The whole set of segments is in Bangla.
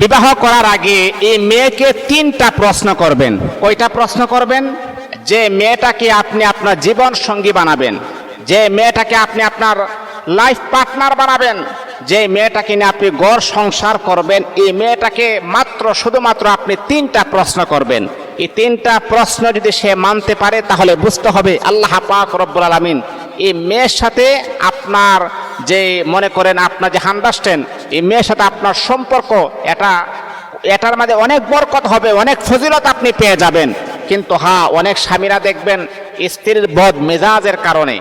বিবাহ করার আগে এই মেয়েকে তিনটা প্রশ্ন করবেন। কয়টা প্রশ্ন করবেন? যে মেয়েটাকে আপনি আপনার জীবন সঙ্গী বানাবেন, যে মেয়েটাকে আপনি আপনার লাইফ পার্টনার বানাবেন, যে মেয়েটাকে নিয়ে আপনি গড় সংসার করবেন, এই মেয়েটাকে মাত্র, শুধুমাত্র আপনি তিনটা প্রশ্ন করবেন। এই তিনটা প্রশ্ন যদি সে মানতে পারে, তাহলে বুঝতে হবে আল্লাহ পাক রব্বুল আলমিন এই মেয়ের সাথে আপনার যে, মনে করেন আপনার যে আন্ডারস্ট্যান্ড এই মেয়ের সাথে আপনার সম্পর্ক, এটা, এটার মাঝে অনেক বরকত হবে, অনেক ফজিলত আপনি পেয়ে যাবেন। কিন্তু হ্যাঁ অনেক স্বামীরা দেখবেন স্ত্রীর বদ মেজাজের কারণে,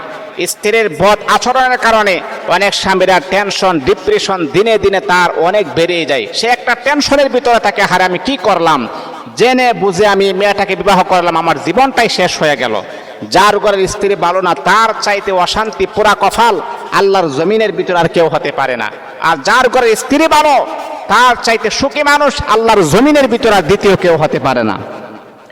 স্ত্রীর বদ আচরণের কারণে অনেক স্বামীরা টেনশন ডিপ্রেশন দিনে দিনে তার অনেক বেড়ে যায়। সে একটা টেনশনের ভিতরে থাকে হারে আমি কি করলাম? জেনে বুঝে আমি মেয়েটাকে বিবাহ করলাম, আমার জীবনটাই শেষ হয়ে গেল। যার ঘরের স্ত্রী ভালো না, তার চাইতে অশান্তি পুরা কফাল আল্লাহর জমিনের ভিতরে আর কেউ হতে পারে না। আর যার ঘরের স্ত্রী ভালো, তার চাইতে সুখী মানুষ আল্লাহর জমিনের ভিতরে আর দ্বিতীয় কেউ হতে পারে না।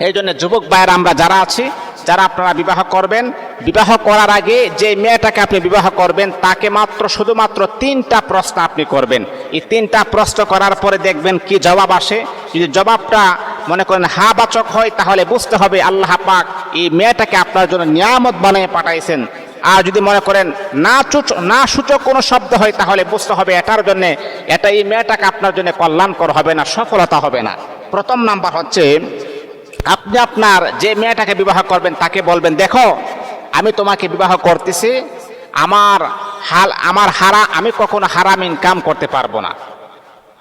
এই জন্য যুবক ভাইয়ের, আমরা যারা আছি, যারা আপনারা বিবাহ করবেন, বিবাহ করার আগে যে মেয়েটাকে আপনি বিবাহ করবেন, তাকে মাত্র, শুধুমাত্র তিনটা প্রশ্ন আপনি করবেন। এই তিনটা প্রশ্ন করার পরে দেখবেন কি জবাব আসে। যদি জবাবটা মনে করেন, হা বাচক হয়, তাহলে বুঝতে হবে আল্লাহ পাক এই মেয়েটাকে আপনার জন্য নিয়ামত বানিয়ে পাঠাইছেন। আর যদি মনে করেন, না না সূচক কোনো শব্দ হয়, তাহলে বুঝতে হবে এটার জন্য, এটা এই মেয়েটাকে আপনার জন্য কল্যাণকর হবে না, সফলতা হবে না। প্রথম নাম্বার হচ্ছে, আপনি আপনার যে মেয়েটাকে বিবাহ করবেন, তাকে বলবেন, দেখো, আমি তোমাকে বিবাহ করতেছি, আমার হাল, আমার হারা, আমি কখনো হারাম ইনকাম করতে পারব না।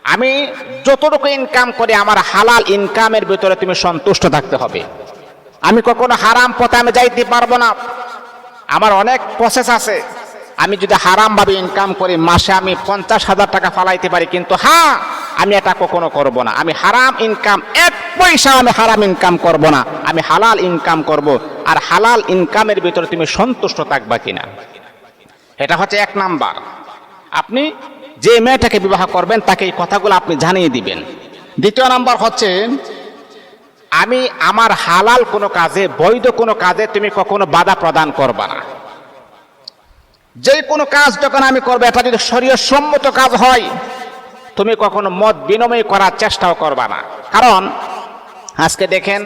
আমি যতটুকু ইনকাম করি, আমার হালাল ইনকামের ভিতরে তুমি সন্তুষ্ট থাকতে হবে। আমি কখনো হারাম পথে আমি যাইতে পারব না। আমার অনেক প্রসেস আছে। আমি যদি হারামভাবে ইনকাম করি, মাসে আমি পঞ্চাশ হাজার টাকা ফালাইতে পারি, কিন্তু হ্যাঁ আমি এটা কখনো করব না। আমি হারাম ইনকাম এক পয়সা আমি হারাম ইনকাম করব না। আমি হালাল ইনকাম করব। আর হালাল ইনকামের ভিতরে তুমি সন্তুষ্ট থাকবা কিনা? এটা হচ্ছে এক নাম্বার। আপনি যে মেয়েটাকে বিবাহ করবেন, তাকে এই কথাগুলো আপনি জানিয়ে দিবেন। দ্বিতীয় নাম্বার হচ্ছে, আমি আমার হালাল কোনো কাজে, বৈধ কোনো কাজে তুমি কখনো বাধা প্রদান করবা না। যে কোনো কাজ যখন আমি করব, এটা যদি শরীয় সম্মত কাজ হয়, তুমি কখনো মত বিনিময় করার চেষ্টাও করবা না। কারণ, আজকে দেখেন,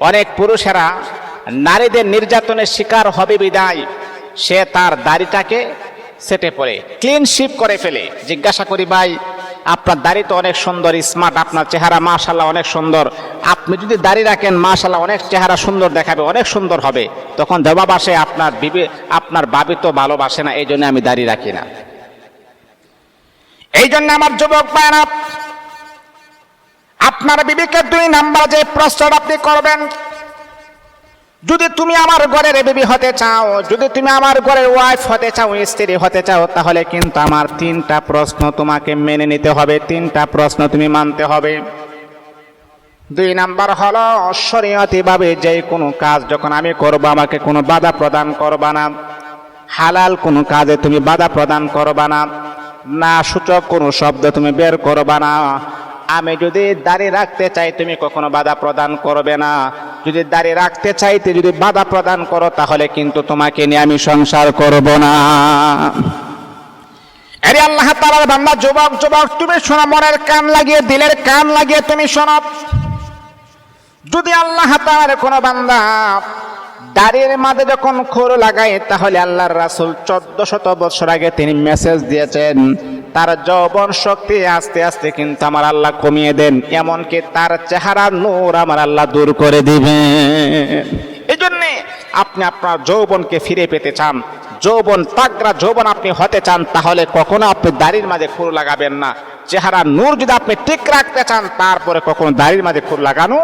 অনেক পুরুষেরা নারীদের নির্যাতনের শিকার হবে বিদায়। সে তার দাড়িটাকে সেটে পড়ে ক্লিন শিপ করে ফেলে। জিজ্ঞাসা করি, ভাই, আপনার দাড়ি তো অনেক সুন্দর স্মার্ট আপনার চেহারা মাশাল্লাহ অনেক সুন্দর। আপনি যদি দাড়ি রাখেন মাশাল্লাহ অনেক চেহারা সুন্দর দেখাবে, অনেক সুন্দর হবে। তখন জবাব আসে, আপনার বিবে, আপনার বাবি তো ভালোবাসে না এই জন্য আমি দাড়ি রাখি না। এই জন্য আমার যুবক আপনার বিবেকের দুই নাম্বার যে প্রশ্ন আপনি করবেন যদি তুমি আমার ঘরের বেবি হতে চাও, যদি তুমি আমার ঘরের ওয়াইফ হতে চাও, স্ত্রী হতে চাও, তাহলে কিন্তু আমার তিনটা প্রশ্ন তোমাকে মেনে নিতে হবে, তিনটা প্রশ্ন তুমি মানতে হবে। দুই নাম্বার হলো, শরীয়তিভাবে যে কোনো কাজ যখন আমি করব, আমাকে কোনো বাধা প্রদান করবা না। হালাল কোনো কাজে তুমি বাধা প্রদান করবা না। না সূচক কোনো শব্দ তুমি বের করবা না। আমি যদি দাঁড়িয়ে রাখতে চাই, তুমি কখনো বাধা প্রদান করবে না। যদি দাড়ি রাখতে চাইতে যদি বাধা প্রদান করো, তাহলে কিন্তু তোমাকে নিয়ে আমি সংসার করব না। আরে আল্লাহ তাআলার বান্দা, যুবক যুবক, তুমি শোনো, মনের কান লাগিয়ে, দিলের কান লাগিয়ে তুমি শোনো। যদি আল্লাহ তাআলার কোনো বান্দা দাড়ির মাঝে যখন খোর লাগায়, তাহলে আল্লাহর রাসূল চোদ্দ শত বছর আগে তিনি মেসেজ দিয়েছেন তার যৌবন শক্তি আস্তে আস্তে কিন্তু আমার আল্লাহ কমিয়ে দেন, এমনকি তার চেহারা নূর আমার আল্লাহ দূর করে দিবেন। এই জন্যে আপনি আপনার যৌবনকে ফিরে পেতে চান। যৌবন তাগরা যৌবন আপনি হতে চান, তাহলে কখনো আপনি দাড়ির মাঝে খুর লাগাবেন না। চেহারা নূর যদি আপনি ঠিক রাখতে চান, তারপরে কখনো দাড়ির মাঝে খুর লাগানো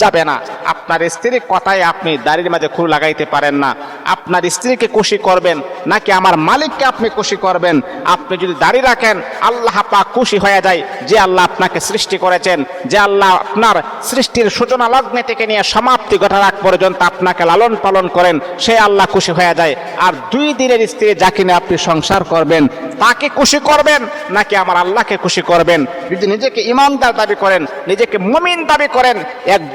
যাবে না। আপনার স্ত্রীর কথায় আপনি দাড়ির মাঝে খুর লাগাইতে পারেন না। আপনার স্ত্রীকে খুশি করবেন, নাকি আমার মালিককে আপনি খুশি করবেন? আপনি যদি দাড়ি রাখেন, আল্লাহ পাক খুশি হয়ে যায় যে আল্লাহ আপনাকে সৃষ্টি করেছেন, যে আল্লাহ আপনার সৃষ্টির সূচনা লগ্নে থেকে নিয়ে সমাপ্তি ঘটার আগ পর্যন্ত আপনাকে লালন পালন করেন, সে আল্লাহ খুশি হয়ে যায়। আর দুই দিনের স্ত্রী যাকে নিয়ে আপনি সংসার করবেন, তাকে খুশি করবেন, নাকি আমার আল্লাহকে খুশি করবেন? যদি নিজেকে ইমানদার দাবি করেন, নিজেকে মমিন দাবি করেন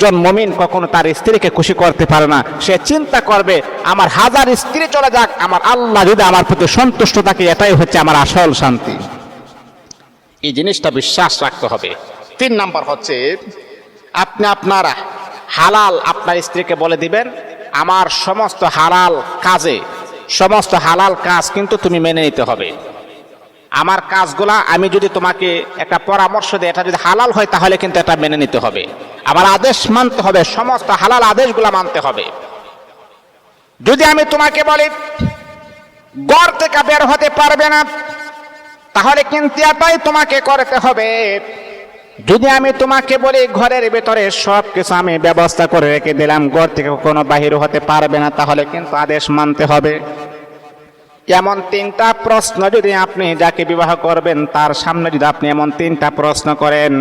একজন মমিন কখনো তার স্ত্রীকে খুশি করতে পারে না। সে চিন্তা করবে, আমার হাজার স্ত্রী চলে যাক, আমার আল্লাহ যদি আমার প্রতি সন্তুষ্ট থাকে, এটাই হচ্ছে আমার আসল শান্তি। এই জিনিসটা বিশ্বাস রাখতে হবে। তিন নাম্বার হচ্ছে, আপনি আপনার হালাল আপনার স্ত্রীকে বলে দিবেন, আমার সমস্ত হালাল কাজে, সমস্ত হালাল কাজ কিন্তু তুমি মেনে নিতে হবে। আমার কাজগুলা আমি যদি তোমাকে একটা পরামর্শ দিই, এটা যদি হালাল হয় তাহলে কিন্তু এটা মেনে নিতে হবে। আমার আদেশ মানতে হবে, সমস্ত হালাল আদেশগুলা মানতে হবে। যদি আমি তোমাকে বলি, গড় থেকে বের হতে পারবে না, তাহলে কিন্তু এটাই তোমাকে করতে হবে। যদি আমি তোমাকে বলি, ঘরের ভেতরে সব কিছু আমি ব্যবস্থা করে রেখে দিলাম ঘর থেকে কোনো বাহির হতে পারবে না, তাহলে কিন্তু আদেশ মানতে হবে। এমন তিনটা প্রশ্ন যদি আপনি যাকে বিবাহ করবেন, তার সামনে যদি আপনি এমন তিনটা প্রশ্ন করেন,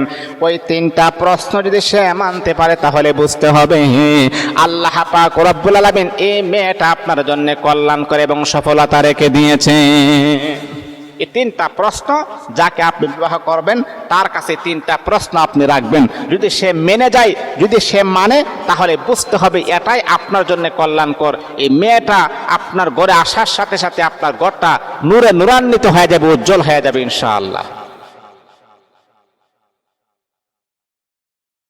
ওই তিনটা প্রশ্ন যদি সে মানতে পারে, তাহলে বুঝতে হবে আল্লাহ পাক রব্বুল আলমিন এই মেয়েটা আপনার জন্য কল্যাণ করে এবং সফলতা রেখে দিয়েছে। এই তিনটা প্রশ্ন যাকে আপনি বিবাহ করবেন, তার কাছে তিনটা প্রশ্ন আপনি রাখবেন। যদি সে মেনে যায়, যদি সে মানে তাহলে বুঝতে হবে এটাই আপনার জন্য কল্যাণকর। এই মেয়েটা আপনার ঘরে আসার সাথে সাথে আপনার ঘরটা নূরে নূরান্বিত হয়ে যাবে, উজ্জ্বল হয়ে যাবে, ইনশাআল্লাহ।